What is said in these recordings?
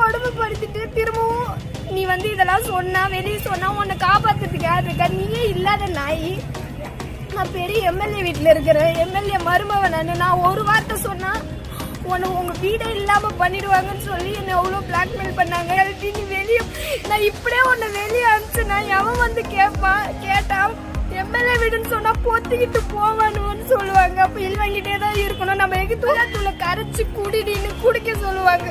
கொடுமைப்படுத்திட்டு திரும்பவும் நீ வந்து இதெல்லாம் சொன்னா வெளியே சொன்னா உன்னை காப்பாத்துறதுக்கு யார் இருக்கா? நீயே இல்லாத நாய். நான் பெரிய எம்எல்ஏ வீட்டில் இருக்கிறேன். எம்எல்ஏ மருமவன் நான். நான் ஒரு வார்த்தை சொன்னா உன்னை உங்க வீடே இல்லாம பண்ணிடுவாங்கன்னு சொல்லி என்னை அவ்வளோ பிளாக்மெயில் பண்ணாங்க. எழுதி நீ வெளியே நான் இப்படியே உன்னை வெளியே அனுப்பிச்சுனா? எவன் வந்து கேட்பான் கேட்டான் எம்எல்ஏ வீடுன்னு சொன்னா பொத்திக்கிட்டு போவானுன்னு சொல்லுவாங்க. அப்ப இல் வாங்கிட்டே தான் இருக்கணும். நம்ம எங்க தூளத்துல கரைச்சு குடிடின்னு குடிக்க சொல்லுவாங்க.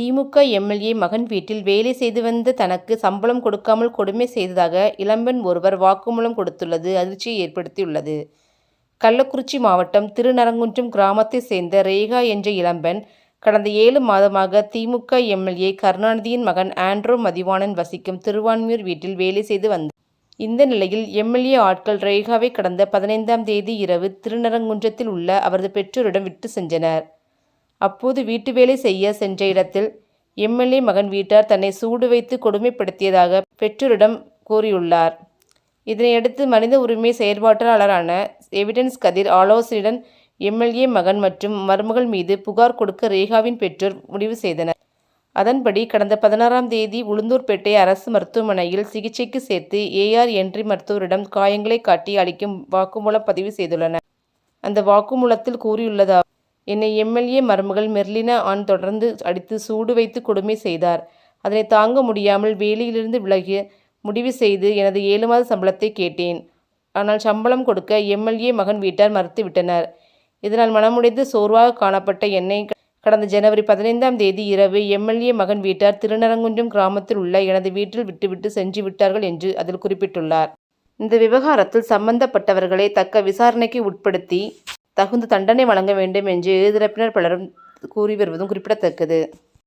திமுக எம்எல்ஏ மகன் வீட்டில் வேலை செய்து வந்த தனக்கு சம்பளம் கொடுக்காமல் கொடுமை செய்ததாக இளம்பெண் ஒருவர் வாக்குமூலம் கொடுத்துள்ளது அதிர்ச்சியை ஏற்படுத்தியுள்ளது. கள்ளக்குறிச்சி மாவட்டம் திருநரங்குன்றம் கிராமத்தைச் சேர்ந்த ரேகா என்ற இளம்பெண் கடந்த ஏழு மாதமாக திமுக எம்எல்ஏ கருணாநிதியின் மகன் ஆண்ட்ரோ மதிவாணன் வசிக்கும் திருவான்மியூர் வீட்டில் வேலை செய்து வந்தார் இந்த நிலையில் எம்எல்ஏ ஆட்கள் ரேகாவை கடந்த பதினைந்தாம் தேதி இரவு திருநரங்குன்றத்தில் உள்ள அவரது பெற்றோரிடம் விட்டு சென்றனர். அப்போது வீட்டு வேலை செய்ய சென்ற இடத்தில் எம்எல்ஏ மகன் வீட்டார் தன்னை சூடு வைத்து கொடுமைப்படுத்தியதாக பெற்றோரிடம் கூறியுள்ளார். இதனையடுத்து மனித உரிமை செயற்பாட்டாளரான எவிடன்ஸ் கதிர் ஆலோசனையுடன் எம்எல்ஏ மகன் மற்றும் மருமகள் மீது புகார் கொடுக்க ரேகாவின் பெற்றோர் முடிவு செய்தனர். அதன்படி கடந்த பதினாறாம் தேதி உளுந்தூர்பேட்டை அரசு மருத்துவமனையில் சிகிச்சைக்கு சேர்த்து ஏஆர் என்ட்ரி மருத்துவரிடம் காயங்களை காட்டி அளிக்கும் வாக்குமூலம் பதிவு செய்துள்ளனர். அந்த வாக்குமூலத்தில் கூறியுள்ளதாக என்னை எம்எல்ஏ மருமகள் மெர்லினா ஆண் தொடர்ந்து அடித்து சூடு வைத்து கொடுமை செய்தார். அதனை தாங்க முடியாமல் வேலையிலிருந்து விலகி முடிவு செய்து எனது ஏழு மாத சம்பளத்தை கேட்டேன். ஆனால் சம்பளம் கொடுக்க எம்எல்ஏ மகன் வீட்டார் மறுத்துவிட்டனர் இதனால் மனமுடைந்து சோர்வாக காணப்பட்ட என்னை கடந்த ஜனவரி பதினைந்தாம் தேதி இரவு எம்எல்ஏ மகன் வீட்டார் திருநரங்குன்றம் கிராமத்தில் உள்ள எனது வீட்டில் விட்டுவிட்டு சென்று விட்டார்கள் என்று அதில் குறிப்பிட்டுள்ளார். இந்த விவகாரத்தில் சம்பந்தப்பட்டவர்களை தக்க விசாரணைக்கு உட்படுத்தி தகுந்த தண்டனை வழங்க வேண்டும் என்று எதிர்த்தரப்பினர் பலரும் கூறி வருவதும் குறிப்பிடத்தக்கது.